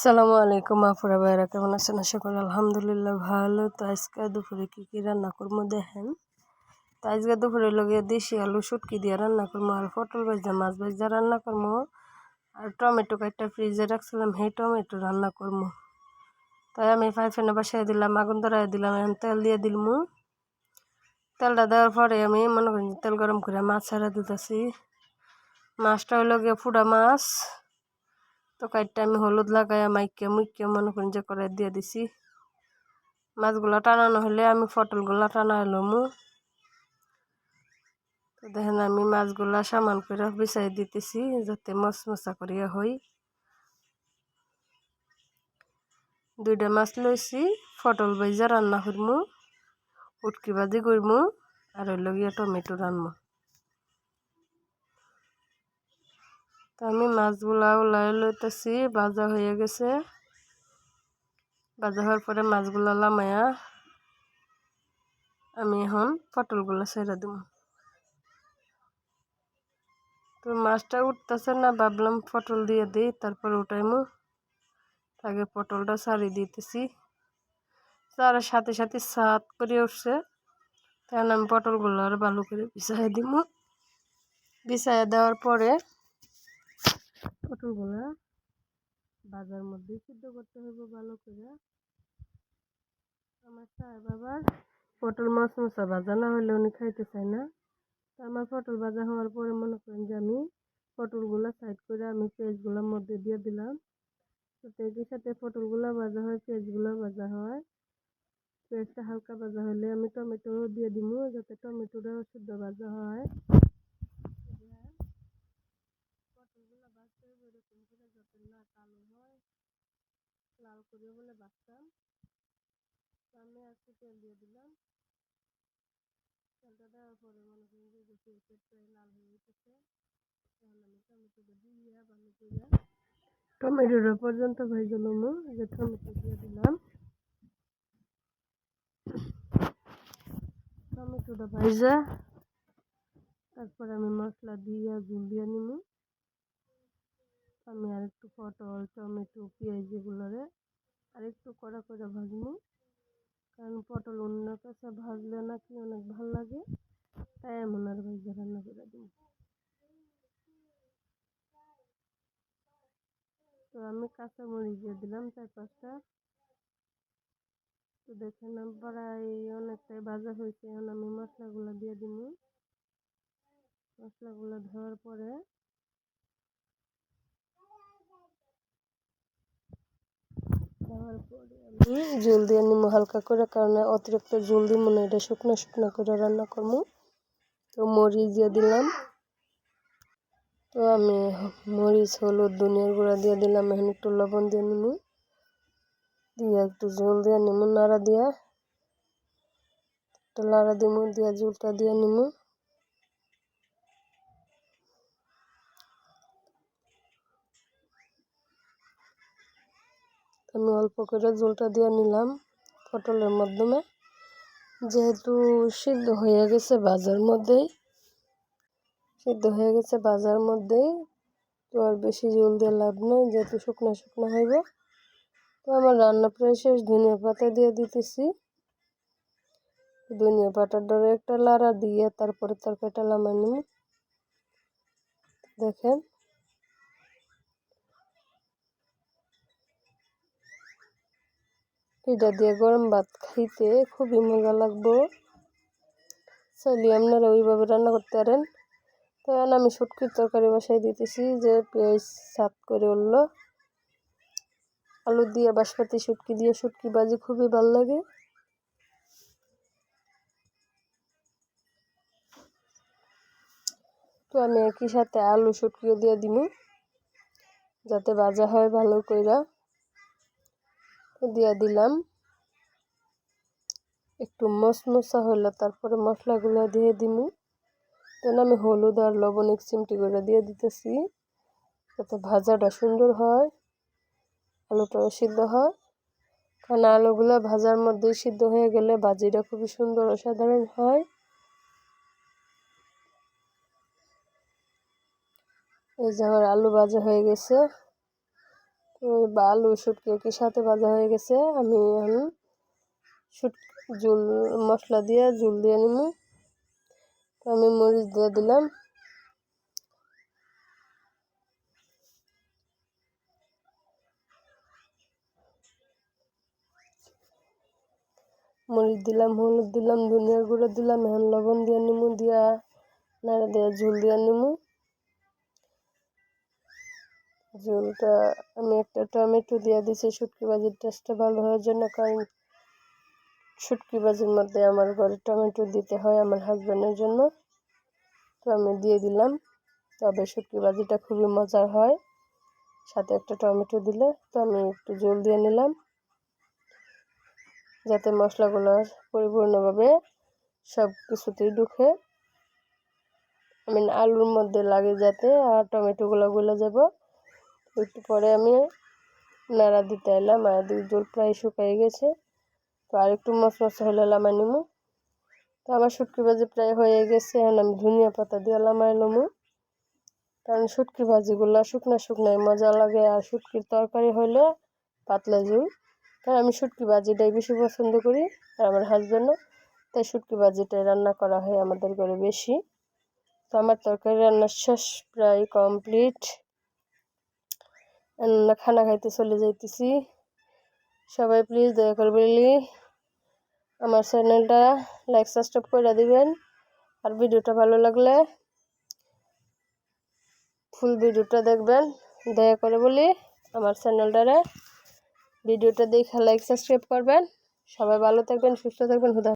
সালামু আলাইকুম আপুরা ভাইরা কেমন আছেন? আশা করি আলহামদুলিল্লাহ ভালো। তো আজকে দুপুরে কী কী রান্না করব দেখেন। তো আজকে দুপুরে লগে দেশি আলু শুটকি দিয়ে রান্না করব আর পটল ভাজা, মাছ ভাজা রান্না করব। আর টমেটো কয়েকটা ফ্রিজে রাখছিলাম, সেই টমেটো রান্না করব। তাই আমি ফাইফেনে বাসায় দিলাম, আগুন ধরাই দিলাম, এখন তেল দিয়ে দিলমু। তেলটা দেওয়ার পরে আমি মনে করি তেল গরম করে মাছ ছাড়া দিতেছি। মাছটা হইল গিয়ে ফুটা মাছ। তো কাইটটা আমি হলুদ লাগাই মাইকে মুইকে মনে করেন যে করে দিয়ে দিছি। মাছগুলো টানানো হলে আমি পটলগুলো টানা মু তো দেখেন আমি মাছগুলা সামান করে বিছাই দিতেছি যাতে মশমশা করিয়া হই। দুইটা মাছ লইছি ফটল বাইজা রান্না করমু, উটকি ভাজি করমু, আর হইল গিয়া টমেটো রান্না। তো আমি মাছগুলা উলাই লইতেছি, ভাজা হয়ে গেছে। ভাজা হওয়ার পরে মাছগুলা লামায়া আমি এখন পটলগুলো ছেড়ে দেব। তো মাছটা উঠতেছে না, ভাবলাম পটল দিয়ে দিই, তারপর উঠাইমু। আগে পটলটা ছাড়ি দিতেছি। তার সাথে সাথে সাত করে উঠছে। তখন আমি পটলগুলো আর ভালো করে বিছাই দিব বিছাই দেওয়ার পরে পটলগুলা বাজার মধ্যে সিদ্ধ করতে হবে ভালো করে। আমার সাহেব আবার পটল মাছ মশা ভাজা না হলে উনি খাইতে চায় না। তো আমার পটল ভাজা হওয়ার পরে মনে করেন যে আমি পটলগুলো সাইড করে আমি পেঁয়াজগুলোর মধ্যে দিয়ে দিলাম। তো পেঁয়াজের সাথে পটলগুলো ভাজা হয় পেঁয়াজগুলো ভাজা হয়। পেঁয়াজটা হালকা ভাজা হলে আমি টমেটো দিয়ে দিব যাতে টমেটোটাও শুদ্ধ ভাজা হয়। লাল করে বলে একটু তেল দিয়ে দিলাম। তেলটা দেওয়ার পরে মনে করি যে প্রায় লাল হয়ে আমি টমেটোটা দিয়ে ভালো করে টমেটোটা পর্যন্ত ভেজে নেব। যে টমেটো দিয়ে দিলাম। টমেটোটা ভাজা তারপরে আমি মশলা দিয়ে ঝুল দিয়ে আমি আর একটু পটল, টমেটো, পেঁয়াজ এগুলোরে আর একটু কড়া করে ভাজবো। কারণ পটল অন্য কাছে ভাজলে নাকি অনেক ভালো লাগে, তাই এমন আর ভাজা রান্না করে দিই তো আমি কাঁচা মরিচ দিয়ে দিলাম চার পাঁচটা। তো দেখেন প্রায় অনেকটাই ভাজা হয়েছে, এখন আমি মশলাগুলো দিয়ে দিব। মশলাগুলো ধোয়ার পরে দেওয়ার পরে আমি জল দিয়ে নিমো হালকা করে, কারণ অতিরিক্ত জল দিব না, এটা শুকনো শুকনো করে রান্না করব তো মরিচ দিয়ে দিলাম। তো আমি মরিচ, হলুদ, ধনিয়ার গুঁড়া দিয়ে দিলাম, এখন একটু লবণ দিয়ে নিমু। দিয়ে একটু জল দিয়ে নিমু, নাড়া দিয়া। একটু লাড়া দিমু, দিয়ে জলটা দিয়ে নিমু। আমি অল্প করে জলটা দিয়ে নিলাম পটলের মাধ্যমে। যেহেতু সিদ্ধ হয়ে গেছে বাজার মধ্যেই, সিদ্ধ হয়ে গেছে বাজার মধ্যেই, তো আর বেশি জল দিয়ে লাভ নেই, যেহেতু শুকনো শুকনো হইব। তো আমার রান্না প্রায় শেষ, ধনিয়া পাতা দিয়ে দিতেছি। ধনিয়া পাতার ডরে একটা লাড়া দিয়ে তারপরে তরকারিটা লামাই দেখেন। এটা দিয়ে গরম ভাত খাইতে খুবই মজা লাগবো। চাইলে আপনারা ওইভাবে রান্না করতে পারেন। তখন আমি শুটকির তরকারি বসাই দিতেছি, যে পেঁয়াজ সাত করে উঠল। আলু দিয়ে বাসপাতি শুটকি দিয়ে শুটকি বাজি খুবই ভালো লাগে। তো আমি একই সাথে আলু শুটকিও দিয়ে দিব যাতে ভাজা হয় ভালো কইরা। দিয়ে দিলাম। একটু মশমশা হইলে তারপরে মশলাগুলো দিয়ে দিমু। তখন আমি হলুদ আর লবণ এক চিমটি করে দিয়ে দিতেছি যাতে ভাজাটা সুন্দর হয়, আলুটাও সিদ্ধ হয়। কারণ আলুগুলো ভাজার মধ্যে সিদ্ধ হয়ে গেলে ভাজিটা খুবই সুন্দর অসাধারণ হয়। এই যে আমার আলু ভাজা হয়ে গেছে। বা আলু শুটকি কি সাথে ভাজা হয়ে গেছে? আমি এখন শুট জুল মশলা দিয়ে জুল দিয়ে নিব তো আমি মরিচ দিয়ে দিলাম। মরিচ দিলাম, হলুদ দিলাম ধনিয়ার গুঁড়ো দিলাম, এখন লবণ দিয়ে নিমু, দিয়া নাড়া দিয়ে ঝুল দিয়ে নিমু। ঝোলটা আমি একটা টমেটো দিয়ে দিছি, শুটকি ভাজির টেস্টটা ভালো হওয়ার জন্য, কারণ শুটকি ভাজির মধ্যে আমার ঘরে টমেটো দিতে হয় আমার হাজব্যান্ডের জন্য। তো আমি দিয়ে দিলাম, তবে শুটকি ভাজিটা খুবই মজার হয়। সাথে একটা টমেটো দিলে, তো আমি একটু জল দিয়ে নিলাম। যাতে মশলাগুলো পরিপূর্ণভাবে সব কিছুতেই ঢুকে। আমি আলুর মধ্যে লাগে যাতে, আর টমেটোগুলো গলে যাব। একটু পরে আমি নাড়া দিতে এলাম আর দুই জল প্রায় শুকিয়ে গেছে। তো আর একটু মশমশ হলে লামাই নিমু। তো আমার শুটকি ভাজি প্রায় হয়ে গেছে, এখন আমি ধনিয়া পাতা দিয়ে লামাই নেব কারণ শুটকি ভাজিগুলো শুকনো শুকনায় মজা লাগে আর শুটকির তরকারি হলে পাতলা ঝুল। কারণ আমি শুটকি ভাজিটাই বেশি পছন্দ করি আর আমার হাজব্যান্ডও তাই শুটকি ভাজিটাই রান্না করা হয় আমাদের ঘরে বেশি। তো আমার তরকারি রান্নার শেষ প্রায় কমপ্লিট খানা খাইতে চলে যাইতেছি। সবাই প্লিজ দয়া করে বলি, আমার চ্যানেলটা লাইক সাবস্ক্রাইব করে দিবেন, আর ভিডিওটা ভালো লাগলে ফুল ভিডিওটা দেখবেন। দয়া করে বলি, আমার চ্যানেলটারে ভিডিওটা দেখে লাইক সাবস্ক্রাইব করবেন। সবাই ভালো থাকবেন, সুস্থ থাকবেন, হুদা